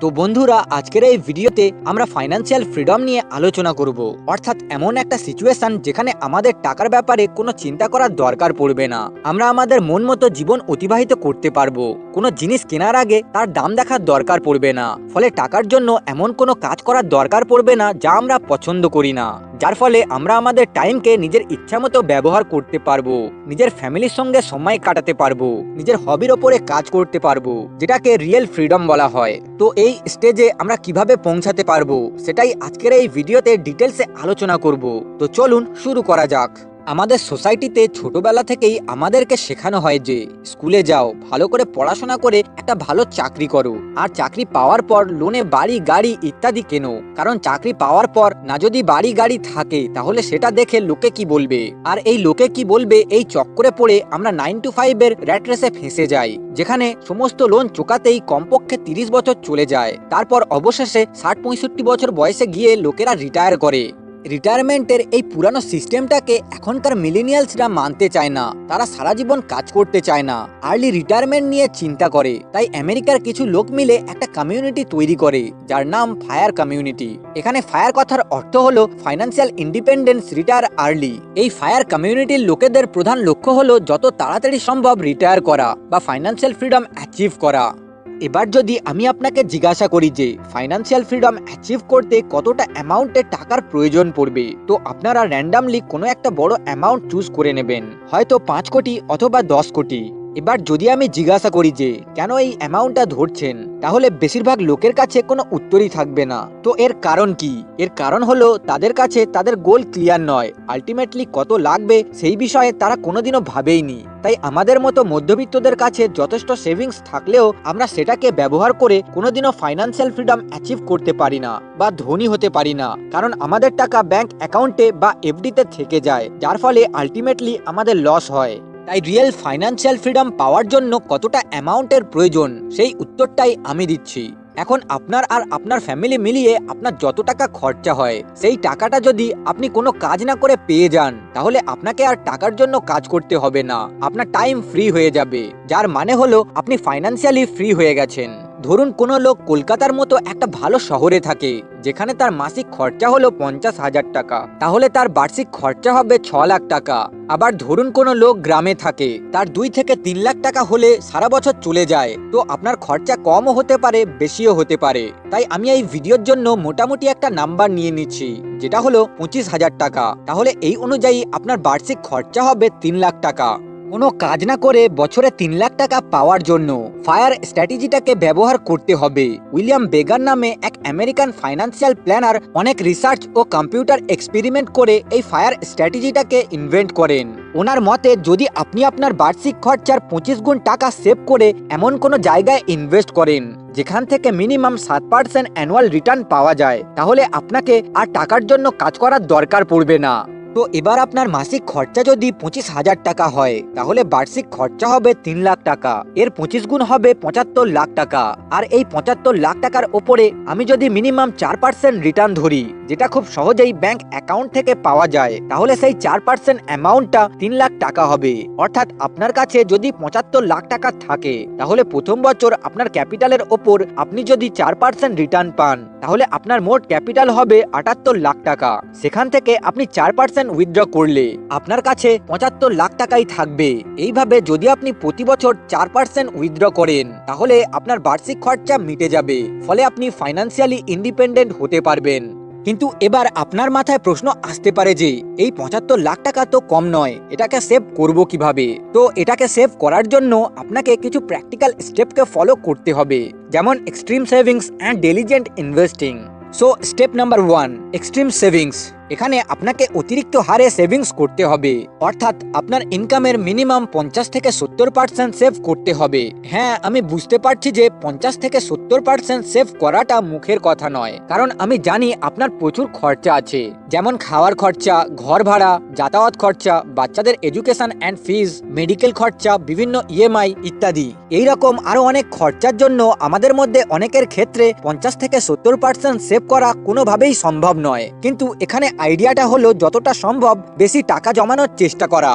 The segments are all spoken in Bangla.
তো বন্ধুরা, আজকের এই ভিডিওতে আমরা ফাইন্যান্সিয়াল ফ্রিডম নিয়ে আলোচনা করব। অর্থাৎ এমন একটা সিচুয়েশন যেখানে আমাদের টাকার ব্যাপারে কোনো চিন্তা করার দরকার পড়বে না। আমরা আমাদের মন মতো জীবন অতিবাহিত করতে পারব। কোনো জিনিস কেনার আগে তার দাম দেখার দরকার পড়বে না। ফলে টাকার জন্য এমন কোনো কাজ করার দরকার পড়বে না যা আমরা পছন্দ করি না। যার ফলে আমরা আমাদের টাইমকে নিজের ইচ্ছা মতো ব্যবহার করতে পারব, নিজের ফ্যামিলির সঙ্গে সময় কাটাতে পারব, নিজের হবির ওপরে কাজ করতে পারব, যেটাকে রিয়েল ফ্রিডম বলা হয়। তো এই স্টেজে আমরা কীভাবে পৌঁছাতে পারব, সেটাই আজকের এই ভিডিওতে ডিটেলসে আলোচনা করব। তো চলুন শুরু করা যাক। আমাদের সোসাইটিতে ছোটবেলা থেকেই আমাদেরকে শেখানো হয় যে স্কুলে যাও, ভালো করে পড়াশোনা করে একটা ভালো চাকরি করো। আর চাকরি পাওয়ার পর লোনে বাড়ি, গাড়ি ইত্যাদি কেনো। কারণ চাকরি পাওয়ার পর না যদি বাড়ি, গাড়ি থাকে, তাহলে সেটা দেখে লোকে কি বলবে? আর এই লোকে কি বলবে, এই চক্করে পড়ে আমরা নাইন টু ফাইভের র্যাট রেসে ফেঁসে যাই। যেখানে সমস্ত লোন চোকাতেই কমপক্ষে তিরিশ বছর চলে যায়। তারপর অবশেষে ষাট, পঁয়ষট্টি বছর বয়সে গিয়ে লোকেরা রিটায়ার করে। রিটায়ারমেন্টের এই পুরানো সিস্টেমটাকে এখনকার মিলেনিয়ালসরা মানতে চায় না। তারা সারা জীবন কাজ করতে চায় না। আর্লি রিটায়ারমেন্ট নিয়ে চিন্তা করে। তাই আমেরিকার কিছু লোক মিলে একটা কমিউনিটি তৈরি করে, যার নাম ফায়ার কমিউনিটি এখানে ফায়ার কথার অর্থ হলো ফাইন্যান্সিয়াল ইন্ডিপেন্ডেন্স রিটায়ার আর্লি এই ফায়ার কমিউনিটির লোকেদের প্রধান লক্ষ্য হলো যত তাড়াতাড়ি সম্ভব রিটায়ার করা বা ফাইন্যান্সিয়াল ফ্রিডম অ্যাচিভ করা। এবার যদি আমি আপনাকে জিজ্ঞাসা করি যে ফাইন্যান্সিয়াল ফ্রিডম অ্যাচিভ করতে কতটা অ্যামাউন্টের টাকার প্রয়োজন পড়বে, তো আপনারা র্যান্ডামলি কোনো একটা বড় অ্যামাউন্ট চুজ করে নেবেন। হয়তো পাঁচ কোটি অথবা দশ কোটি। এবার যদি আমি জিজ্ঞাসা করি যে, কেন এই অ্যামাউন্টটা ধরছেন? তাহলে বেশিরভাগ লোকের কাছে কোনো উত্তরই থাকবে না। তো এর কারণ কি? এর কারণ হলো, তাদের কাছে তাদের গোল ক্লিয়ার নয়। আলটিমেটলি কত লাগবে, সেই বিষয়ে তারা কোনোদিনও ভাবেইনি। তাই আমাদের মতো মধ্যবিত্তদের কাছে যথেষ্ট সেভিংস থাকলেও আমরা সেটাকে ব্যবহার করে কোনোদিনও ফাইন্যান্সিয়াল ফ্রিডম অ্যাচিভ করতে পারি না বা ধনী হতে পারি না। কারণ আমাদের টাকা ব্যাংক অ্যাকাউন্টে বা এফডিতে থেকে যায়, যার ফলে আলটিমেটলি আমাদের লস হয়। তাই রিয়েল ফাইন্যান্সিয়াল ফ্রিডম পাওয়ার জন্য কতটা অ্যামাউন্টের প্রয়োজন, সেই উত্তরটাই আমি দিচ্ছি। এখন আপনার আর আপনার ফ্যামিলি মিলিয়ে আপনার যত টাকা খরচা হয়, সেই টাকাটা যদি আপনি কোনো কাজ না করে পেয়ে যান, তাহলে আপনাকে আর টাকার জন্য কাজ করতে হবে না। আপনার টাইম ফ্রি হয়ে যাবে, যার মানে হলো আপনি ফাইন্যান্সিয়ালি ফ্রি হয়ে গেছেন। ধরুন কোনো লোক কলকাতার মতো একটা ভালো শহরে থাকে, যেখানে তার মাসিক খরচা হলো পঞ্চাশ হাজার টাকা। তাহলে তার বার্ষিক খরচা হবে ছ লাখ টাকা। আবার ধরুন কোনো লোক গ্রামে থাকে, তার দুই থেকে তিন লাখ টাকা হলে সারা বছর চলে যায়। তো আপনার খরচা কমও হতে পারে, বেশিও হতে পারে। তাই আমি এই ভিডিওর জন্য মোটামুটি একটা নাম্বার নিয়ে নিচ্ছি, যেটা হলো পঁচিশ হাজার টাকা। তাহলে এই অনুযায়ী আপনার বার্ষিক খরচা হবে তিন লাখ টাকা। কোনো কাজ না করে বছরে তিন লাখ টাকা পাওয়ার জন্য ফায়ার স্ট্র্যাটেজিটাকে ব্যবহার করতে হবে। উইলিয়াম বেগার নামে এক আমেরিকান ফাইন্যান্সিয়াল প্ল্যানার অনেক রিসার্চ ও কম্পিউটার এক্সপেরিমেন্ট করে এই ফায়ার স্ট্র্যাটেজিটাকে ইনভেন্ট করেন। ওনার মতে, যদি আপনি আপনার বার্ষিক খরচার পঁচিশ গুণ টাকা সেভ করে এমন কোনো জায়গায় ইনভেস্ট করেন, যেখান থেকে মিনিমাম সাত পার্সেন্ট অ্যানুয়াল রিটার্ন পাওয়া যায়, তাহলে আপনাকে আর টাকার জন্য কাজ করার দরকার পড়বে না। তো এবার আপনার মাসিক খরচা যদি পঁচিশ হাজার টাকা হয়, তাহলে বার্ষিক খরচা হবে তিন লাখ টাকা। এর পঁচিশ গুণ হবে পঁচাত্তর লাখ টাকা। আর এই পঁচাত্তর লাখ টাকার ওপরে আমি যদি মিনিমাম চার পার্সেন্ট রিটার্ন ধরি, যেটা খুব সহজেই ব্যাংক অ্যাকাউন্ট থেকে পাওয়া যায়, তাহলে সেই চার পার্সেন্ট অ্যামাউন্টটা তিন লাখ টাকা হবে। অর্থাৎ আপনার কাছে যদি পঁচাত্তর লাখ টাকা থাকে, তাহলে প্রথম বছর আপনার ক্যাপিটালের ওপর আপনি যদি চার পার্সেন্ট রিটার্ন পান, তাহলে আপনার মোট ক্যাপিটাল হবে আটাত্তর লাখ টাকা। সেখান থেকে আপনি চার পার্সেন্ট উইথড্র করলে আপনার কাছে পঁচাত্তর লাখ টাকাই থাকবে। এইভাবে যদি আপনি প্রতি বছর চার পার্সেন্ট উইথড্র করেন, তাহলে আপনার বার্ষিক খরচা মিটে যাবে, ফলে আপনি ফাইন্যান্সিয়ালি ইন্ডিপেন্ডেন্ট হতে পারবেন। কিন্তু এবার আপনার মাথায় প্রশ্ন আসতে পারে যে, এই পঁচাত্তর লাখ টাকা তো কম নয়, এটাকে সেভ করব কীভাবে? তো এটাকে সেভ করার জন্য আপনাকে কিছু প্র্যাকটিক্যাল স্টেপকে ফলো করতে হবে, যেমন extreme savings and diligent investing so step number one extreme savings এখানে আপনাকে অতিরিক্ত হারে সেভিংস করতে হবে। অর্থাৎ আপনার ইনকামের মিনিমাম পঞ্চাশ থেকে সত্তর পার্সেন্ট সেভ করতে হবে। হ্যাঁ আমি বুঝতে পারছি যে পঞ্চাশ থেকে সত্তর পার্সেন্ট সেভ করাটা মুখের কথা নয়। কারণ আমি জানি আপনার প্রচুর খরচা আছে। যেমন খাওয়ার খরচা, ঘর ভাড়া, যাতায়াত খরচা, বাচ্চাদের এডুকেশন অ্যান্ড ফিজ মেডিকেল খরচা, বিভিন্ন ইএমআই ইত্যাদি। এই রকম আরও অনেক খরচার জন্য আমাদের মধ্যে অনেকের ক্ষেত্রে পঞ্চাশ থেকে সত্তর পার্সেন্ট সেভ করা কোনোভাবেই সম্ভব নয়। কিন্তু এখানে আইডিয়াটা হলো যতটা সম্ভব বেশি টাকা জমানোর চেষ্টা করা।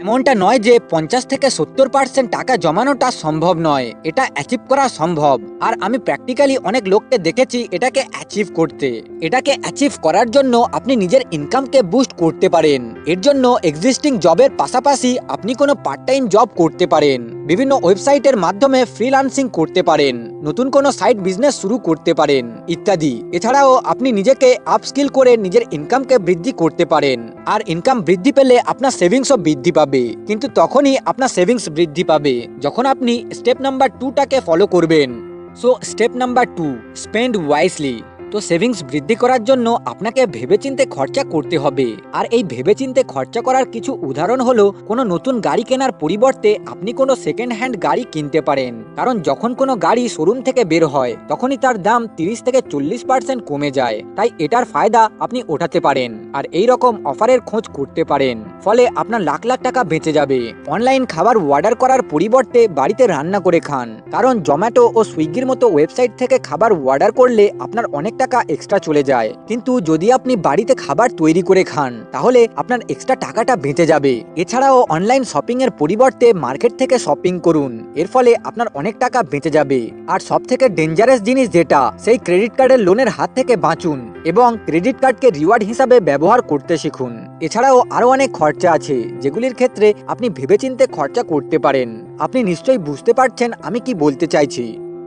এমনটা নয় যে পঞ্চাশ থেকে সত্তর পার্সেন্ট টাকা জমানোটা সম্ভব নয়। এটা অ্যাচিভ করা সম্ভব। আর আমি প্র্যাকটিক্যালি অনেক লোককে দেখেছি এটাকে অ্যাচিভ করতে। এটাকে অ্যাচিভ করার জন্য আপনি নিজের ইনকামকে বুস্ট করতে পারেন। এর জন্য এক্সিস্টিং জবের পাশাপাশি আপনি কোনো পার্ট টাইম জব করতে পারেন। বিভিন্ন ওয়েবসাইটের মাধ্যমে ফ্রিল্যান্সিং করতে পারেন। নতুন কোনো সাইড বিজনেস শুরু করতে পারেন, ইত্যাদি। এছাড়াও আপনি নিজেকে আপস্কিল করে নিজের ইনকামকে বৃদ্ধি করতে পারেন। আর ইনকাম বৃদ্ধি পেলে আপনার সেভিংসও বৃদ্ধি পাবে। কিন্তু তখনই আপনার সেভিংস বৃদ্ধি পাবে, যখন আপনি স্টেপ নাম্বার টুটাকে ফলো করবেন। So step number two spend wisely তো সেভিংস বৃদ্ধি করার জন্য আপনাকে ভেবেচিন্তে খরচা করতে হবে। আর এই ভেবেচিন্তে খরচা করার কিছু উদাহরণ হলো, কোনো নতুন গাড়ি কেনার পরিবর্তে আপনি কোনো সেকেন্ড হ্যান্ড গাড়ি কিনতে পারেন। কারণ যখন কোনো গাড়ি শোরুম থেকে বের হয়, তখনই তার দাম তিরিশ থেকে চল্লিশ পার্সেন্ট কমে যায়। তাই এটার ফায়দা আপনি ওঠাতে পারেন। আর এই রকম অফারের খোঁজ করতে পারেন। ফলে আপনার লাখ লাখ টাকা বেঁচে যাবে। অনলাইন খাবার অর্ডার করার পরিবর্তে বাড়িতে রান্না করে খান। কারণ জোম্যাটো ও সুইগির মতো ওয়েবসাইট থেকে খাবার অর্ডার করলে আপনার অনেক টাকা এক্সট্রা চলে যায়। কিন্তু যদি আপনি বাড়িতে খাবার তৈরি করে খান, তাহলে আপনার এক্সট্রা টাকাটা বেঁচে যাবে। এছাড়াও অনলাইন শপিং এর পরিবর্তে মার্কেট থেকে শপিং করুন। এর ফলে আপনার অনেক টাকা বেঁচে যাবে। আর সব থেকে ডেঞ্জারাস জিনিস যেটা, সেই ক্রেডিট কার্ডের লোনের হাত থেকে বাঁচুন এবং ক্রেডিট কার্ডকে রিওয়ার্ড হিসাবে ব্যবহার করতে শিখুন। এছাড়াও আরও অনেক খরচা আছে, যেগুলির ক্ষেত্রে আপনি ভেবেচিন্তে খরচা করতে পারেন। আপনি নিশ্চয়ই বুঝতে পারছেন আমি কি বলতে চাইছি।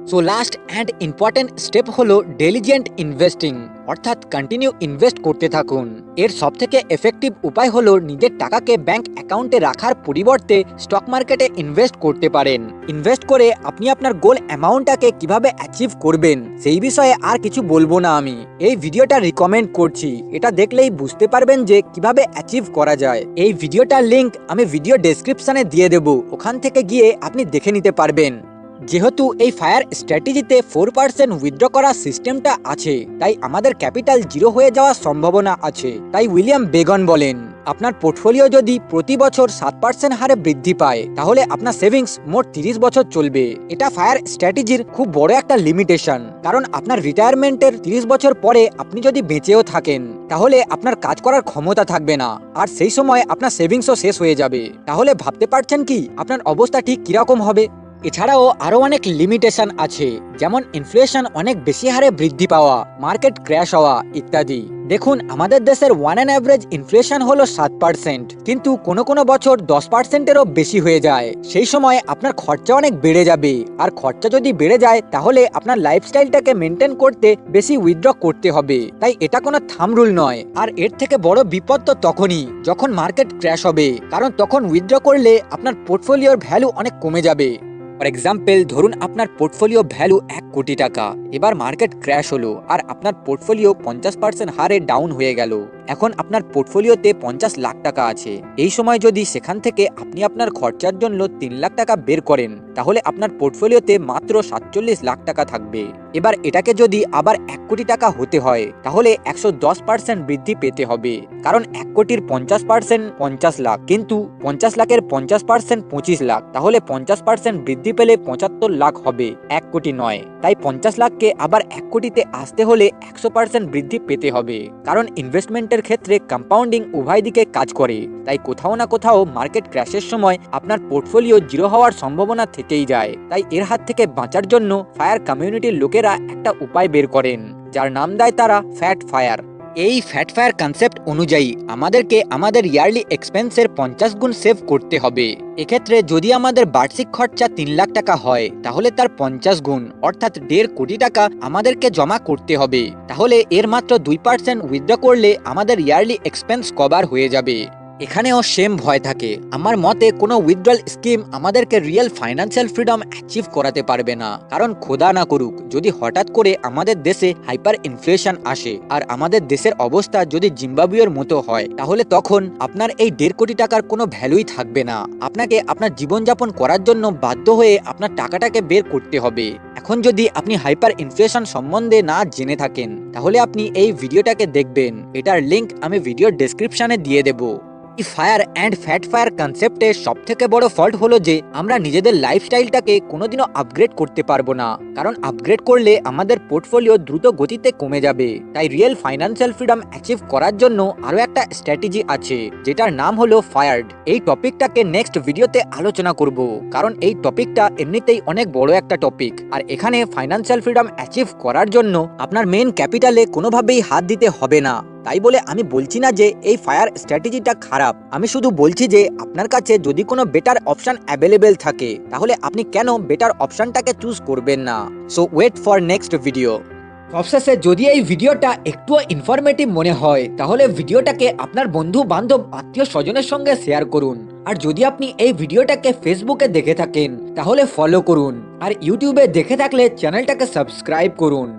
So last and important step হলো ডেলিজেন্ট ইনভেস্টিং অর্থাৎ কন্টিনিউ ইনভেস্ট করতে থাকুন। এর সবথেকে এফেক্টিভ উপায় হলো নিজের টাকাকে ব্যাংক অ্যাকাউন্টে রাখার পরিবর্তে স্টক মার্কেটে ইনভেস্ট করতে পারেন। ইনভেস্ট করে আপনি আপনার গোল অ্যামাউন্টটাকে কীভাবে অ্যাচিভ করবেন, সেই বিষয়ে আর কিছু বলব না আমি। এই ভিডিওটা রিকমেন্ড করছি। এটা দেখলেই বুঝতে পারবেন যে কীভাবে অ্যাচিভ করা যায়। এই ভিডিওটার লিঙ্ক আমি ভিডিও ডেসক্রিপশনে দিয়ে দেবো। ওখান থেকে গিয়ে আপনি দেখে নিতে পারবেন। যেহেতু এই ফায়ার স্ট্র্যাটেজিতে ফোর পার্সেন্ট উইথড্র করার সিস্টেমটা আছে, তাই আমাদের ক্যাপিটাল জিরো হয়ে যাওয়ার সম্ভাবনা আছে, তাই উইলিয়াম বেগন বলেন। আপনার পোর্টফোলিও যদি প্রতি বছর সাত পার্সেন্ট হারে বৃদ্ধি পায়, তাহলে আপনার সেভিংস মোট তিরিশ বছর চলবে। এটা ফায়ার স্ট্র্যাটেজির খুব বড় একটা লিমিটেশন কারণ আপনার রিটায়ারমেন্টের তিরিশ বছর পরে আপনি যদি বেঁচেও থাকেন, তাহলে আপনার কাজ করার ক্ষমতা থাকবে না, আর সেই সময় আপনার সেভিংসও শেষ হয়ে যাবে। তাহলে ভাবতে পারছেন কি, আপনার অবস্থা ঠিক কীরকম হবে? এছাড়াও আরও অনেক লিমিটেশন আছে, যেমন ইনফ্লেশন অনেক বেশি হারে বৃদ্ধি পাওয়া মার্কেট ক্র্যাশ হওয়া ইত্যাদি। দেখুন, আমাদের দেশের ওয়ান অ্যান্ড অ্যাভারেজ ইনফ্লেশন হলো সাত পার্সেন্ট কিন্তু কোনো কোনো বছর দশ পার্সেন্টেরও বেশি হয়ে যায়। সেই সময় আপনার খরচা অনেক বেড়ে যাবে। আর খরচা যদি বেড়ে যায়, তাহলে আপনার লাইফস্টাইলটাকে মেনটেন করতে বেশি উইথড্র করতে হবে। তাই এটা কোনো থাম রুল নয়। আর এর থেকে বড় বিপদ তো তখনই, যখন মার্কেট ক্র্যাশ হবে। কারণ তখন উইথড্র করলে আপনার পোর্টফোলিওর ভ্যালু অনেক কমে যাবে। ফর এক্সাম্পল ধরুন আপনার পোর্টফোলিও ভ্যালু এক কোটি টাকা, এবার মার্কেট ক্র্যাশ হলো, আর আপনার পোর্টফোলিও পঞ্চাশ পার্সেন্ট হারে ডাউন হয়ে গেল। এখন আপনার পোর্টফোলিওতে পঞ্চাশ লাখ টাকা আছে। এই সময় যদি সেখান থেকে আপনি আপনার খরচার জন্য তিন লাখ টাকা বের করেন, তাহলে আপনার পোর্টফোলিওতে মাত্র সাতচল্লিশ লাখ টাকা থাকবে। এবার এটাকে যদি আবার এক কোটি টাকা হতে হয়, তাহলে একশো দশ পার্সেন্ট বৃদ্ধি পেতে হবে। কারণ এক কোটির পঞ্চাশ পার্সেন্ট পঞ্চাশ লাখ, কিন্তু পঞ্চাশ লাখের পঞ্চাশ পার্সেন্ট পঁচিশ লাখ, তাহলে পঞ্চাশ পার্সেন্ট বৃদ্ধি পেলে পঁচাত্তর লাখ হবে, এক কোটি নয়। তাই পঞ্চাশ লাখকে আবার এক কোটিতে আসতে হলে একশো পার্সেন্ট বৃদ্ধি পেতে হবে। কারণ ইনভেস্টমেন্টের ক্ষেত্রে কম্পাউন্ডিং উভয় দিকে কাজ করে। তাই কোথাও না কোথাও মার্কেট ক্র্যাশের সময় আপনার পোর্টফোলিও জিরো হওয়ার সম্ভাবনা থেকেই যায়। তাই এর হাত থেকে বাঁচার জন্য ফায়ার কমিউনিটির লোকেরা একটা উপায় বের করেন, যার নাম দেয় তারা ফ্যাট ফায়ার এই ফ্যাট ফায়ার কনসেপ্ট অনুযায়ী আমাদেরকে আমাদের ইয়ারলি এক্সপেন্সের পঞ্চাশ গুণ সেভ করতে হবে। এক্ষেত্রে যদি আমাদের বার্ষিক খরচা তিন লাখ টাকা হয়, তাহলে তার পঞ্চাশ গুণ, অর্থাৎ দেড় কোটি টাকা আমাদেরকে জমা করতে হবে। তাহলে এর মাত্র দুই পার্সেন্ট উইথড্র করলে আমাদের ইয়ারলি এক্সপেন্স কভার হয়ে যাবে। এখানেও সেম ভয় থাকে। আমার মতে কোনো উইথড্রল স্কিম আমাদেরকে রিয়েল ফাইন্যান্সিয়াল ফ্রিডম অ্যাচিভ করাতে পারবে না। কারণ খোদা না করুক, যদি হঠাৎ করে আমাদের দেশে হাইপার ইনফ্লেশন আসে আর আমাদের দেশের অবস্থা যদি জিম্বাবুয়ের মতো হয়, তাহলে তখন আপনার এই দেড় কোটি টাকার কোনো ভ্যালুই থাকবে না। আপনাকে আপনার জীবনযাপন করার জন্য বাধ্য হয়ে আপনার টাকাটাকে বের করতে হবে। এখন যদি আপনি হাইপার ইনফ্লেশন সম্বন্ধে না জেনে থাকেন, তাহলে আপনি এই ভিডিওটাকে দেখবেন। এটার লিংক আমি ভিডিওর ডেসক্রিপশানে দিয়ে দেবো। ফায়ার অ্যান্ড ফ্যাট ফায়ার কনসেপ্টের সব থেকে বড় ফল্ট হলো যে, আমরা নিজেদের লাইফস্টাইলটাকে কোনোদিনও আপগ্রেড করতে পারব না। কারণ আপগ্রেড করলে আমাদের পোর্টফোলিও দ্রুত গতিতে কমে যাবে। তাই রিয়েল ফাইন্যান্সিয়াল ফ্রিডম অ্যাচিভ করার জন্য আরও একটা স্ট্র্যাটেজি আছে, যেটার নাম হলো ফায়ার্ড এই টপিকটাকে নেক্সট ভিডিওতে আলোচনা করব। কারণ এই টপিকটা এমনিতেই অনেক বড় একটা টপিক আর এখানে ফাইন্যান্সিয়াল ফ্রিডম অ্যাচিভ করার জন্য আপনার মেন ক্যাপিটালে কোনোভাবেই হাত দিতে হবে না। তাই বলে আমি বলছি না যে এই ফায়ার স্ট্র্যাটেজিটা খারাপ। আমি শুধু বলছি যে আপনার কাছে যদি কোনো বেটার অপশন অ্যাভেলেবেল থাকে, তাহলে আপনি কেন বেটার অপশনটাকে চুজ করবেন না? So wait for next video সবশেষে যদি এই ভিডিওটা একটুও ইনফরমেটিভ মনে হয়, তাহলে ভিডিওটাকে আপনার বন্ধু বান্ধব আত্মীয় স্বজনের সঙ্গে শেয়ার করুন। আর যদি আপনি এই ভিডিওটাকে ফেসবুকে দেখে থাকেন, তাহলে ফলো করুন। আর ইউটিউবে দেখে থাকলে চ্যানেলটাকে সাবস্ক্রাইব করুন।